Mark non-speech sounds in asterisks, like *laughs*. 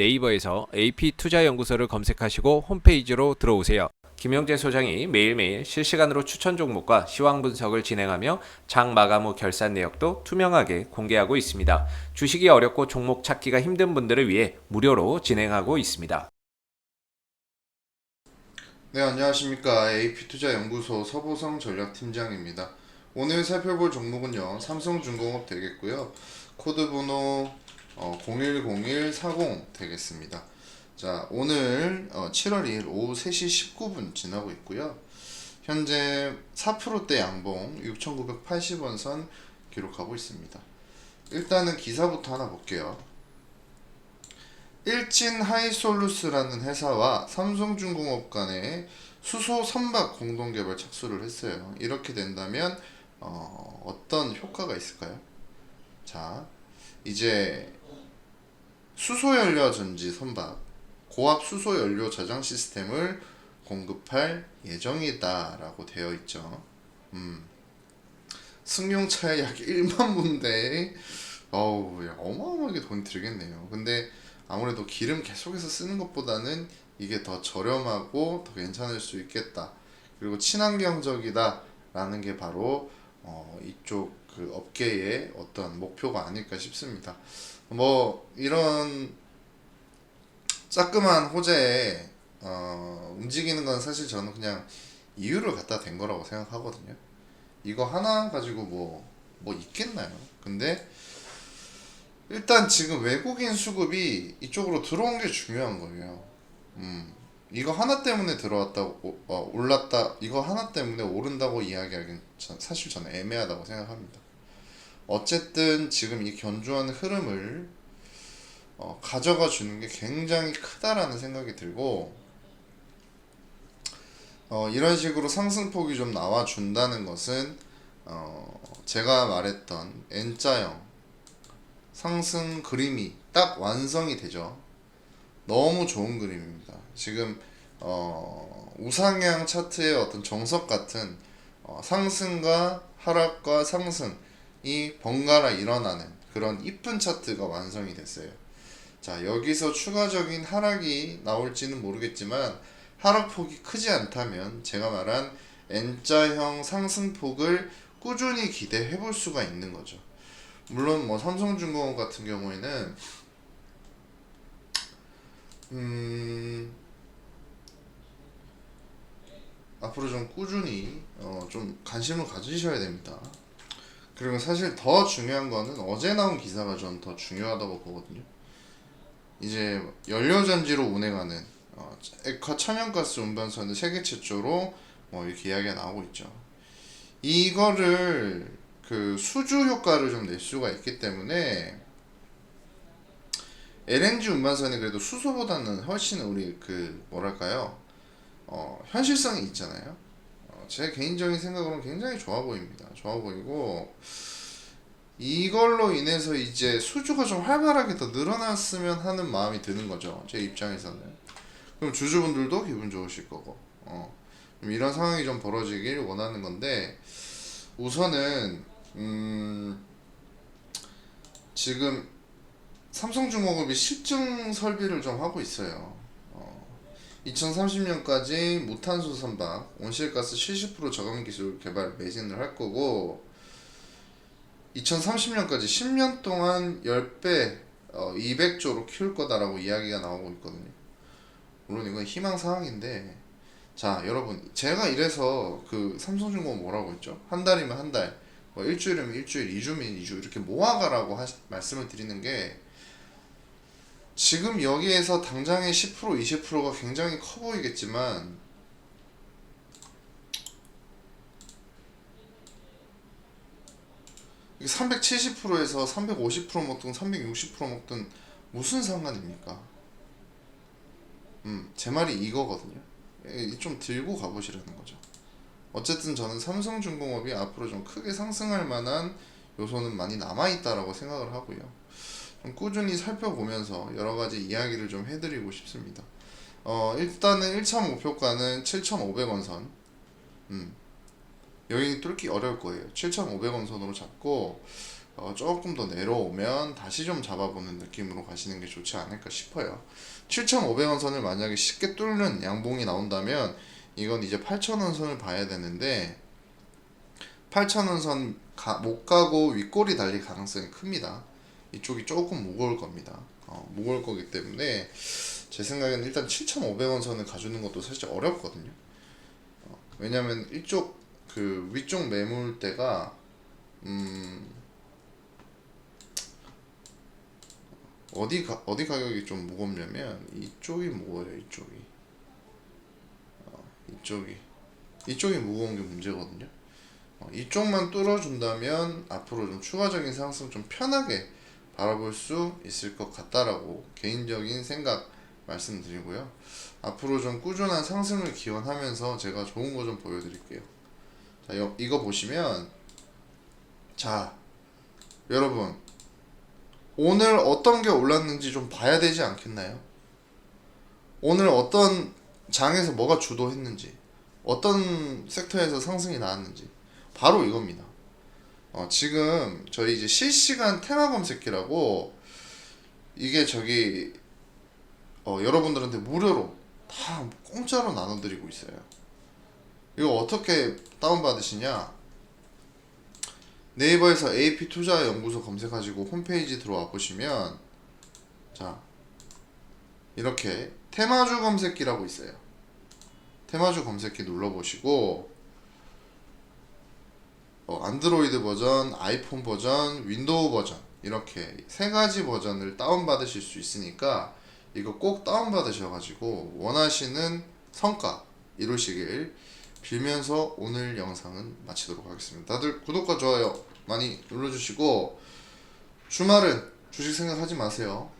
네이버에서 AP투자연구소를 검색하시고 홈페이지로 들어오세요. 김영재 소장이 매일매일 실시간으로 추천 종목과 시황 분석을 진행하며 장 마감 후 결산 내역도 투명하게 공개하고 있습니다. 주식이 어렵고 종목 찾기가 힘든 분들을 위해 무료로 진행하고 있습니다. 네, 안녕하십니까. AP투자연구소 서보성 전략팀장입니다. 오늘 살펴볼 종목은요, 삼성중공업 되겠고요. 코드 번호 어, 010140 되겠습니다. 자, 오늘 어, 7월 2일 오후 3시 19분 지나고 있고요. 현재 4%대 양봉 6,980원 선 기록하고 있습니다. 일단은 기사부터 하나 볼게요. 일진 하이솔루스라는 회사와 삼성중공업 간의 수소 선박 공동 개발 착수를 했어요. 이렇게 된다면 어, 어떤 효과가 있을까요? 자, 이제 수소 연료 전지 선박 고압 수소 연료 저장 시스템을 공급할 예정이다라고 되어 있죠. 음. 승용차에 약 *laughs* 1만 분대 어우, 야, 어마어마하게 돈이 들겠네요. 근데 아무래도 기름 계속해서 쓰는 것보다는 이게 더 저렴하고 더 괜찮을 수 있겠다. 그리고 친환경적이다라는 게 바로 어, 이쪽 그 업계의 어떤 목표가 아닐까 싶습니다. 뭐 이런 따끔한 호재에 어, 움직이는 건 사실 저는 그냥 이유를 갖다 댄 거라고 생각하거든요. 이거 하나 가지고 뭐 뭐 있겠나요? 근데 일단 지금 외국인 수급이 이쪽으로 들어온 게 중요한 거예요. 음, 이거 하나 때문에 들어왔다고 어, 올랐다 이거 하나 때문에 오른다고 이야기하기는 전- 사실 저는 애매하다고 생각합니다. 어쨌든 지금 이 견조한 흐름을 어, 가져가 주는 게 굉장히 크다라는 생각이 들고 어, 이런 식으로 상승폭이 좀 나와 준다는 것은 어, 제가 말했던 N자형 상승 그림이 딱 완성이 되죠. 너무 좋은 그림입니다. 지금 어, 우상향 차트의 어떤 정석 같은 어, 상승과 하락과 상승이 번갈아 일어나는 그런 이쁜 차트가 완성이 됐어요. 자, 여기서 추가적인 하락이 나올지는 모르겠지만 하락폭이 크지 않다면 제가 말한 N자형 상승폭을 꾸준히 기대해 볼 수가 있는 거죠. 물론 뭐 삼성중공업 같은 경우에는 음 앞으로 좀 꾸준히 어, 좀 관심을 가지셔야 됩니다. 그리고 사실 더 중요한 거는 어제 나온 기사가 전 더 중요하다고 보거든요. 이제 연료전지로 운행하는 어, 액화 천연가스 운반선을 세계 최초로 뭐 이렇게 이야기가 나오고 있죠. 이거를 그 수주 효과를 좀 낼 수가 있기 때문에 LNG 운반선이 그래도 수소보다는 훨씬 우리 그 뭐랄까요 어, 현실성이 있잖아요. 어, 제 개인적인 생각으로는 굉장히 좋아 보입니다. 좋아 보이고 이걸로 인해서 이제 수주가 좀 활발하게 더 늘어났으면 하는 마음이 드는 거죠. 제 입장에서는. 그럼 주주분들도 기분 좋으실 거고. 어. 좀 이런 상황이 좀 벌어지길 원하는 건데 우선은 음 지금 삼성중공업이 실증 설비를 좀 하고 있어요. 어, 2030년까지 무탄소 선박, 온실가스 70% 저감 기술 개발 매진을 할 거고 2030년까지 10년 동안 10배, 어, 200조로 키울 거다라고 이야기가 나오고 있거든요. 물론 이건 희망 사항인데 자 여러분 제가 이래서 그 삼성중공업 뭐라고 했죠? 한 달이면 한 달, 뭐 일주일이면 일주일, 이주면 이주 이렇게 모아가라고 하시, 말씀을 드리는 게 지금 여기에서 당장의 10% 20%가 굉장히 커 보이겠지만 이게 370%에서 350% 먹든 360% 먹든 무슨 상관입니까? 음, 제 말이 이거거든요. 예, 좀 들고 가보시라는 거죠. 어쨌든 저는 삼성중공업이 앞으로 좀 크게 상승할 만한 요소는 많이 남아있다라고 생각을 하고요. 좀 꾸준히 살펴보면서 여러 가지 이야기를 좀 해드리고 싶습니다. 어, 일단은 1차 목표가는 7,500원 선. 음. 여기 뚫기 어려울 거예요. 7,500원 선으로 잡고, 어, 조금 더 내려오면 다시 좀 잡아보는 느낌으로 가시는 게 좋지 않을까 싶어요. 7,500원 선을 만약에 쉽게 뚫는 양봉이 나온다면 이건 이제 8,000원 선을 봐야 되는데 8,000원 선 못 가고 윗골이 달릴 가능성이 큽니다. 이쪽이 조금 무거울 겁니다. 어, 무거울 거기 때문에 제 생각에는 일단 7,500원 선을 가주는 것도 사실 어렵거든요. 어, 왜냐면 이쪽 그 위쪽 매물대가 음 어디 가, 어디 가격이 좀 무겁냐면 이쪽이 무거워요 이쪽이 어, 이쪽이 이쪽이 무거운 게 문제거든요 어, 이쪽만 뚫어준다면 앞으로 좀 추가적인 상승 좀 편하게 바라볼 수 있을 것 같다라고 개인적인 생각 말씀드리고요 앞으로 좀 꾸준한 상승을 기원하면서 제가 좋은 거 좀 보여드릴게요 자 여, 이거 보시면 자 여러분 오늘 어떤 게 올랐는지 좀 봐야 되지 않겠나요? 오늘 어떤 장에서 뭐가 주도했는지, 어떤 섹터에서 상승이 나왔는지 바로 이겁니다. 어, 지금 저희 이제 실시간 테마 검색기라고 이게 저기 어, 여러분들한테 무료로 다 공짜로 나눠드리고 있어요. 이거 어떻게 다운받으시냐? 네이버에서 AP 투자 연구소 검색하시고 홈페이지 들어와 보시면 자 이렇게 테마주 검색기라고 있어요. 테마주 검색기 눌러 보시고 어, 안드로이드 버전, 아이폰 버전, 윈도우 버전 이렇게 세 가지 버전을 다운 받으실 수 있으니까 이거 꼭 다운 받으셔가지고 원하시는 성과 이루시길 빌면서 오늘 영상은 마치도록 하겠습니다. 다들 구독과 좋아요 많이 눌러주시고 주말은 주식 생각하지 마세요.